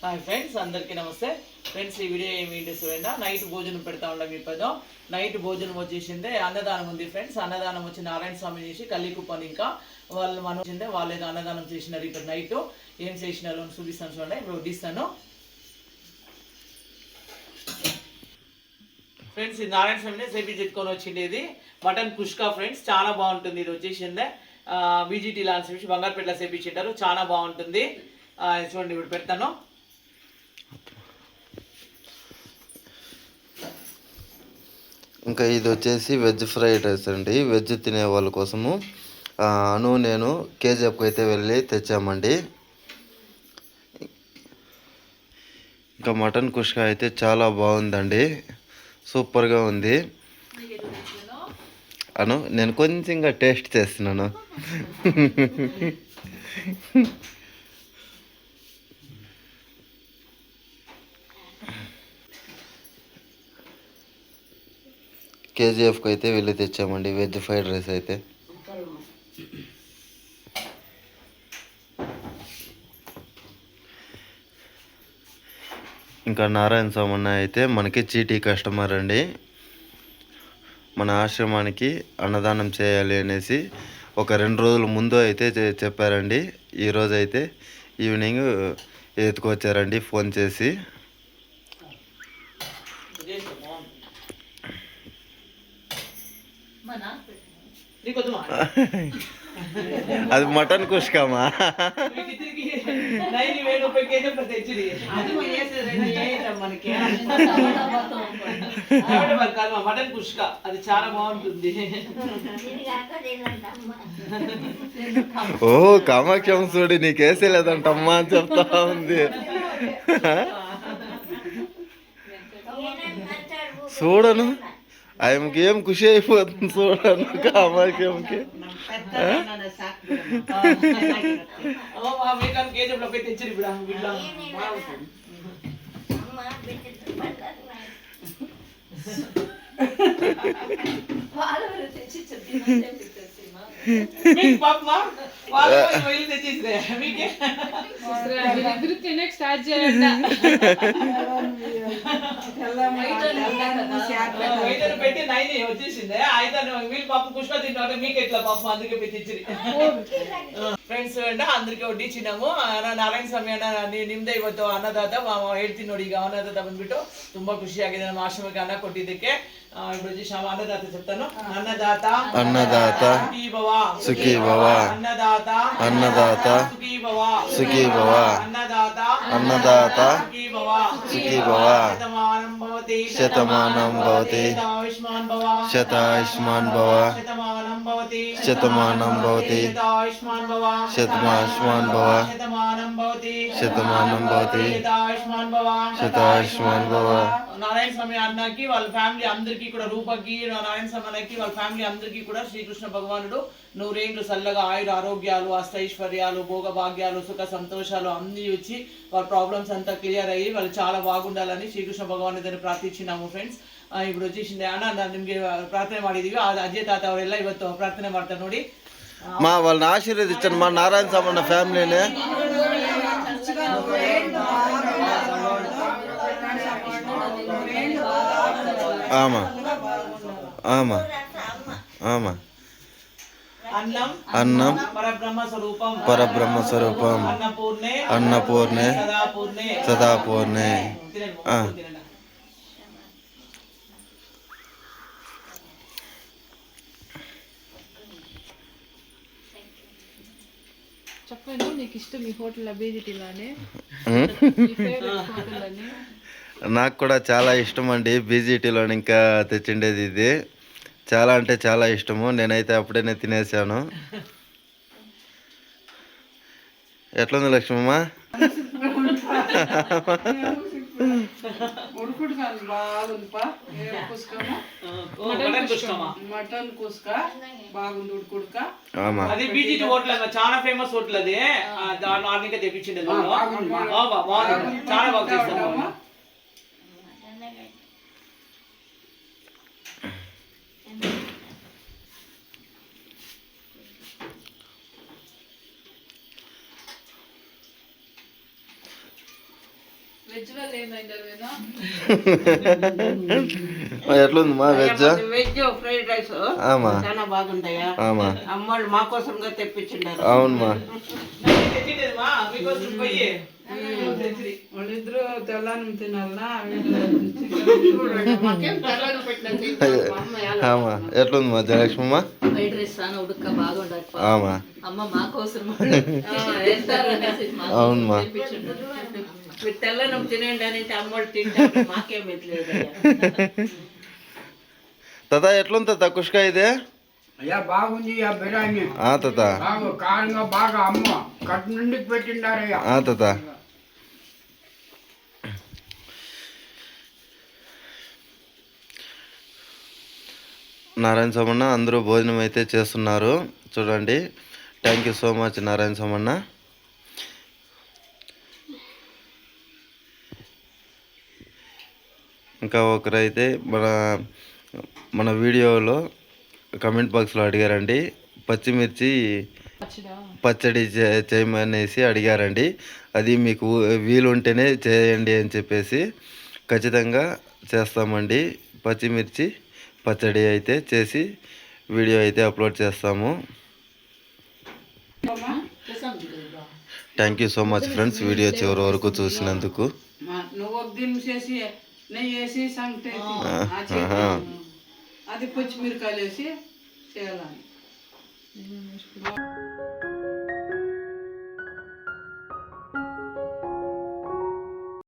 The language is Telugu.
హాయ్ ఫ్రెండ్స్ అందరికీ నమస్తే. ఫ్రెండ్స్ ఈ వీడియో ఏమి చూడండి. నైట్ భోజనం పెడతా ఉండం మీ నైట్ భోజనం వచ్చేసిందే అన్నదానం ఉంది ఫ్రెండ్స్ అన్నదానం వచ్చి నారాయణ స్వామి చేసి కల్లికుప్పని ఇంకా వాళ్ళు మనం వచ్చిందే వాళ్ళు ఏదో అన్నదానం చేసినారు ఇక్కడ నైట్. ఏం చేసినారు అని చూపిస్తాను చూడండి. ఇప్పుడు వడ్డిస్తాను. ఫ్రెండ్స్ ఇది నారాయణ స్వామిని సేపీ చెప్పుకొని వచ్చింది ఇది. మటన్ కుష్కా ఫ్రెండ్స్ చాలా బాగుంటుంది ఇది వచ్చేసిందే. బీజీటీ లాంటి చెప్పి బంగారుపేటలో సేపించారు చాలా బాగుంటుంది. చూడండి ఇప్పుడు పెడతాను. ఇంకా ఇది వచ్చేసి వెజ్ ఫ్రైడ్ రైస్ అండి. వెజ్ తినే వాళ్ళ కోసము అను నేను కేజీఎఫ్కి అయితే వెళ్ళి తెచ్చామండి. ఇంకా మటన్ కుష్కా అయితే చాలా బాగుందండి. సూపర్గా ఉంది. అను నేను కొంచెంగా టేస్ట్ చేస్తున్నాను. కేజీఎఫ్కి అయితే వెళ్ళి తెచ్చామండి వెజ్ ఫ్రైడ్ రైస్ అయితే. ఇంకా నారాయణ స్వామి అయితే మనకి చీటీ కస్టమర్ అండి. మన ఆశ్రమానికి అన్నదానం చేయాలి అనేసి ఒక రెండు రోజుల ముందు అయితే చెప్పారండి. ఈరోజు అయితే ఈవినింగ్ ఎత్తుకొచ్చారండి ఫోన్ చేసి నీకొద్దుమా అది మటన్ కుష్కామా మీకు ఇద్దరికి నైన్ వేలు రూపాయలు కేజీ ప్రతి తెచ్చిరి అది మనం చేసేది రెండు ఏం మనకి ఆవిడ మరి కాదు మా మటన్ కుష్క. అది చాలా బాగుంటుంది. ఓ కామాక్షం చూడి నీకేసే లేదంటమ్మా అని చెప్తా ఉంది. చూడను ఆయనకి ఏం ఖుషి అయిపోతుంది చూడను కామాక్షంకి ఓ మా మీకు కేజీ రూపాయలు తెచ్చిరి ఇప్పుడు వీళ్ళ మీకు పాపమా వాళ్ళు వెళ్ళి తెచ్చేసిరే మీకే వీళ్ళిద్దరు తినక స్టార్ట్ చేయండి వెయిటర్ పెట్టి నైన్ వచ్చేసింది అయితే వీళ్ళు పాపం కుష్క తింటే మీకు ఎట్లా పాపం అందుకే పెట్టించిరి ಫ್ರೆಂಡ್ಸ್ ಅಂಡ ಅಂದ್ರಿಗೆ ಒಡ್ಡಿಚಿನವು ನಾರಾಯಣ ಸ್ವಾಮಿ ಅಣ್ಣ ನಿ- ನಿಮ್ದೇ ಇವತ್ತು ಅನ್ನದಾತ ಮ- ಮ- ಹೇಳ್ತೀನಿ ನೋಡಿ ಈಗ ಅನ್ನದಾತ ಬಂದ್ಬಿಟ್ಟು ತುಂಬಾ ಖುಷಿಯಾಗಿದೆ ನಮ್ಮ ಆಶ್ರಮಕ್ಕೆ ಅನ್ನ ಕೊಟ್ಟಿದ್ದಕ್ಕೆ ಆ, ఇప్పుడు వచ్చి శ్యామ అన్నదాత చెప్తాను అన్నదాత అన్నదాత సుఖీ భవ సుఖీ భవ అన్నదాత అన్నదాత సుఖీ భవ సుఖీ భవ అన్నదాత అన్నదాత సుఖీ భవ शतमानं भवति शतायुष्मान् भव। शतमानं भवति शतमायुष्मान् भव। शतमानं भवति। शतायुष्मान् भव। నారాయణ స్వామి అన్నకి వాళ్ళ ఫ్యామిలీ అందరికీ కూడా రూపకి నారాయణ స్వామి అన్నకి వాళ్ళ ఫ్యామిలీ అందరికీ కూడా శ్రీకృష్ణ భగవానుడు నూరేండ్లు చల్లగా ఆయుర ఆరోగ్యాలు అష్టైశ్వర్యాలు భోగభాగ్యాలు సుఖ సంతోషాలు అన్ని వచ్చి వాళ్ళ ప్రాబ్లమ్స్ అంతా క్లియర్ అయ్యి వాళ్ళు చాలా బాగుండాలని శ్రీకృష్ణ భగవాన్ దగ్గర ప్రార్థించినాము ఫ్రెండ్స్ ఇప్పుడు వచ్చేసింది అన్న ನಿಮಗೆ ప్రార్థన ಮಾಡಿದ್ದೀವಿ ಅಜ್ಜೆ తాత ఎలా ఇవ్వచ్చు ప్రార్థన ಮಾಡ್ತಾರೆ నోడి. మా వాళ్ళని ఆశీర్వదించండి మా నారాయణ ಸಾಮಣ್ಣ ఫ్యామిలీని ఆమా ఆమా ఆమా అన్నం పరబ్రహ్మ స్వరూపం పరబ్రహ్మ స్వరూపం అన్నపూర్ణే సదాపూర్ణే. చెప్పండి నీకు ఇష్టం ఈ హోటల్ అబేజిటీలోనే ఉమ్. నాకు కూడా చాలా ఇష్టం అండి బీజీటీలో ఇంకా తెచ్చిండేది ఇది. చాలా అంటే చాలా ఇష్టము. నేనైతే అప్పుడేనే తినేసాను. ఎట్లుంది లక్ష్మమ్మ? మటన్ కుసుక. బాగుంది ఉడుకుడుక. ఆమా. అది బీజీటీ హోటల్ అన్న చాలా ఫేమస్ హోటల్ అది. దాని ఆర్నిక తెప్పించింది చాలా బాగా వాళ్ళు. వెజ్ వల్ల ఏమైంది అవేనా ఎట్లుంది మా వెజ్ వెజ్ ఫ్రైడ్ రైస్. ఆమా. చాలా బాగుంటాయా? ఆమా. అమ్మోళ్ళు మా కోసంగా తెప్పించిండారు. అవునమ్మా. వాళ్ళిద్దరు తెల్లానం తినాలనా? ఆమా ఎట్లుంది మా జయలక్ష్మమ్మ? ఫ్రైడ్ రైస్ చాలా ఉడక బాగుండదు ఆమా. అమ్మ మా కోసం అవునమ్మా. మీరు తెల్లనం తినండి అని అమ్మోళ్ళు తింటారు. మాకేం ఎట్లేదు తాత ఎట్లుంది తాత? కుష్కా ఇదే? అయ్యా బాగుంది ఆ బిర్యానీ. ఆ తాత. బాగా కారంగా బాగా అమ్మ. కట్టు నుండి పెట్టిండారయ్యా. ఆ తాత. నారాయణ సోమన్న అందరూ భోజనం అయితే చేస్తున్నారు. చూడండి. Thank you so much Narayana Somanna. ఇంకా ఒకరైతే మన మన వీడియోలో కమెంట్ బాక్స్లో అడిగారండి. పచ్చిమిర్చి పచ్చడా? చేయమనేసి అడిగారండి. అది మీకు వీలుంటేనే చేయండి అని చెప్పేసి ఖచ్చితంగా చేస్తామండి. పచ్చిమిర్చి పచ్చడి అయితే చేసి వీడియో అయితే అప్లోడ్ చేస్తాము. Thank you so much friends video చివరి వరకు చూసినందుకు. నువ్వు చేసి నెయ్యి వేసి సంగటి వేసి, ఆ చెయ్యి. ఆహా. అది పచ్చిమిరకాయలు వేసి చేయాలని